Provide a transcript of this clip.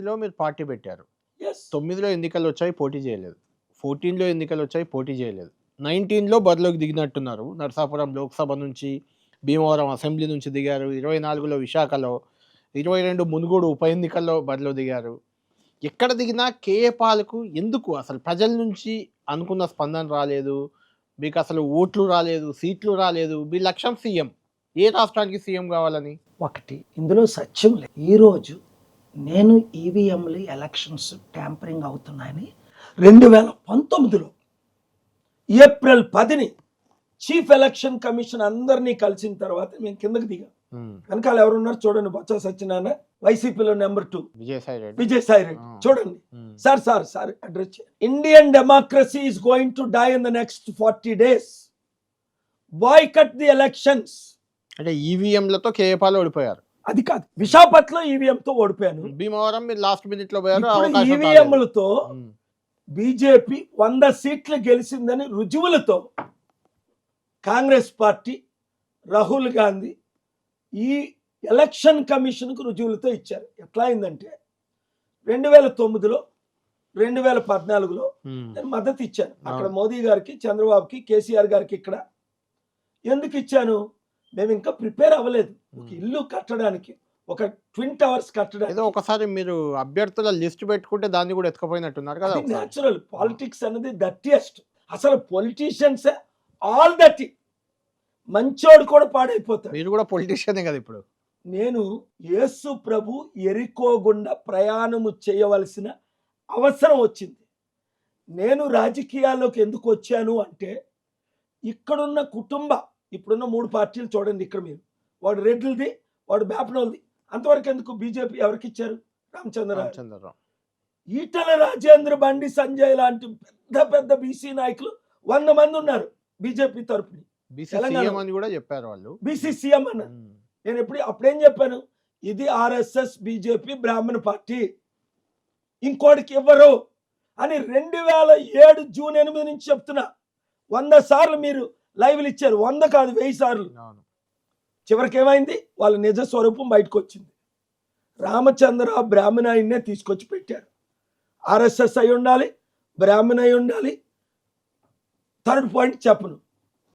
ఎనిమిదిలో మీరు పార్టీ పెట్టారు. తొమ్మిదిలో ఎన్నికలు వచ్చాయి పోటీ చేయలేదు. ఫోర్టీన్లో ఎన్నికలు వచ్చాయి పోటీ చేయలేదు. నైన్టీన్లో బరిలోకి దిగినట్టున్నారు. నరసాపురం లోక్సభ నుంచి భీమవరం అసెంబ్లీ నుంచి దిగారు. ఇరవై నాలుగులో విశాఖలో ఇరవై రెండు మునుగోడు ఉప ఎన్నికల్లో బరిలో దిగారు. ఎక్కడ దిగినా కేఏ పాలకు ఎందుకు? అసలు ప్రజల నుంచి అనుకున్న స్పందన రాలేదు. మీకు అసలు ఓట్లు రాలేదు సీట్లు రాలేదు. మీ లక్ష్యం సీఎం. ఏ రాష్ట్రానికి సీఎం కావాలని? ఒకటి ఇందులో సత్యం లేదు. ఈరోజు నేను ఈవీఎంలు ఎలక్షన్స్ ట్యాంపరింగ్ అవుతున్నాయని రెండు వేల పంతొమ్మిదిలో ఏప్రిల్ పదిని చీఫ్ ఎలక్షన్ కమిషన్ అందరినీ కలిసిన తర్వాత మేము కిందకి దిగాం. వెనకాల ఎవరున్నారు చూడండి బొత్స సత్యనారాయణ వైసీపీలో నెంబర్ టూ విజయసాయి రెడ్డి. చూడండి. Sir sir sir address Indian democracy is going to die in the next forty days boycott the elections అంటే ఈవీఎంలతో కేఏ పాలు ఓడిపోయారు. అది కాదు. విశాఖపట్నం ఈవీఎం తో ఓడిపోయాను. భీమవరం మీరు లాస్ట్ మినిట్లో. ఈవీఎంలతో బీజేపీ వంద సీట్లు గెలిచిందని రుజువులతో కాంగ్రెస్ పార్టీ రాహుల్ గాంధీ ఈ ఎలక్షన్ కమిషన్కు రుజువులతో ఇచ్చారు. ఎట్లా అయిందంటే రెండు వేల తొమ్మిదిలో రెండు వేల పద్నాలుగులో నేను మద్దతు ఇచ్చాను. అక్కడ. మోదీ గారికి చంద్రబాబుకి కేసీఆర్ గారికి ఇక్కడ. ఎందుకు ఇచ్చాను? మేము ఇంకా ప్రిపేర్ అవ్వలేదు. ఒక. ఇల్లు కట్టడానికి ఒక ట్విన్ టవర్స్ కట్టడానికి. ఏదో ఒకసారి మీరు అభ్యర్థుల లిస్ట్ పెట్టుకుంటే దాన్ని కూడా ఎత్తుకపోయినట్టున్నారు కదా. న్యాచురల్ పాలిటిక్స్ అనేది దట్టియస్ట్ అసలు పొలిటీషియన్స్ ఆల్ దట్టి మంచోడు కూడా పాడైపోతాడు. మీరు కూడా పొలిటీషియనే కదా ఇప్పుడు. నేను యేసు ప్రభు ఎరికోగుండా ప్రయాణము చేయవలసిన అవసరం వచ్చింది. నేను రాజకీయాల్లోకి ఎందుకు వచ్చాను అంటే ఇక్కడున్న కుటుంబ ఇప్పుడున్న మూడు పార్టీలు చూడండి ఇక్కడ మీరు. వాడు రెడ్లది వాడు బేపనోల్ది. అంతవరకు ఎందుకు బీజేపీ ఎవరికి ఇచ్చారు? రామచంద్రరావు. రామచంద్రరావు. ఈటల రాజేంద్ర బండి సంజయ్ లాంటి పెద్ద పెద్ద బీసీ నాయకులు వంద మంది ఉన్నారు బీజేపీ అని కూడా చెప్పారు వాళ్ళు. బీసీ సీఎం అన్న. నేను ఎప్పుడు అప్పుడేం చెప్పాను? ఇది ఆర్ఎస్ఎస్ బీజేపీ బ్రాహ్మణ పార్టీ. ఇంకోటికి ఇవ్వరు అని రెండు వేల ఏడు జూన్ ఎనిమిది నుంచి చెప్తున్నా. వంద సార్లు మీరు లైవ్లు ఇచ్చారు. వంద కాదు వెయ్యి సార్లు. చివరికి ఏమైంది? వాళ్ళ నిజ స్వరూపం బయటకు వచ్చింది. రామచంద్ర బ్రాహ్మణాయిన్నే తీసుకొచ్చి పెట్టారు ఆర్ఎస్ఎస్ అయి ఉండాలి బ్రాహ్మణ అయి ఉండాలి. థర్డ్ పాయింట్ చెప్పను.